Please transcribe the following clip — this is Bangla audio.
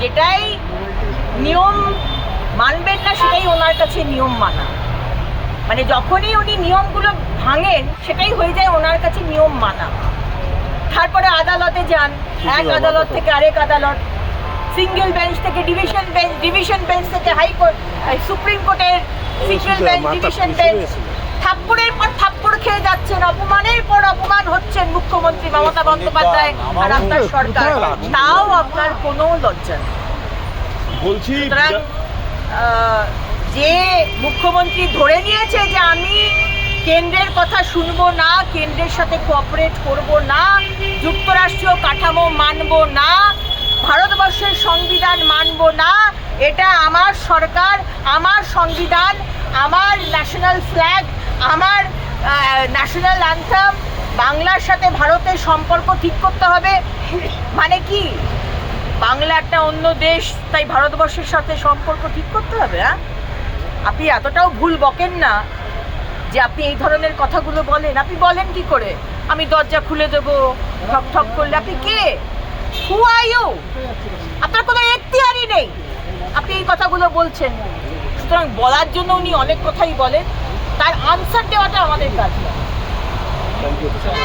যেটাই নিয়ম মানবেন না সেটাই ওনার কাছে নিয়ম মানা। মানে যখনই উনি নিয়মগুলো ভাঙেন সেটাই হয়ে যায় ওনার কাছে নিয়ম মানা। তারপরে আদালতে যান এক আদালত থেকে আরেক আদালত সিঙ্গেল বেঞ্চ থেকে ডিভিশন বেঞ্চ ডিভিশন বেঞ্চ থেকে হাইকোর্ট সুপ্রিম কোর্টের সিঙ্গেল বেঞ্চ ডিভিশন বেঞ্চ। থাপ্পড়ের পর থাপ্পড় হচ্ছেন মুখ্যমন্ত্রী মমতা বন্দ্যোপাধ্যায় আর আপনার সরকার। তাও আপনার কোনো লজ্জা বলছি যে মুখ্যমন্ত্রী ধরে নিয়েছে যে আমি কেন্দ্রের কথা শুনব না কেন্দ্রের সাথে কোঅপারেট করব না যুক্তরাষ্ট্রীয় কাঠামো মানব না ভারতবর্ষের সংবিধান মানব না এটা আমার সরকার আমার সংবিধান আমার ন্যাশনাল ফ্ল্যাগ আমার ন্যাশনাল অ্যান্থাম বাংলার সাথে ভারতের সম্পর্ক ঠিক করতে হবে। মানে কি? বাংলা একটা অন্য দেশ, তাই ভারতবর্ষের সাথে সম্পর্ক ঠিক করতে হবে হ্যাঁ? আপনি এতটাও ভুল বকেন না যে আপনি এই ধরনের কথাগুলো বলেন। আপনি বলেন কি করে? আমি দরজা খুলে দেবো, ঠক ঠক করলে। আপনি কে? হু আর আপনার কোনো এখতিয়ারই নেই। আপনি এই কথাগুলো বলছেন। সুতরাং বলার জন্য উনি অনেক কথাই বলেন। তার আনসার দেওয়াটা আমাদের কাজ না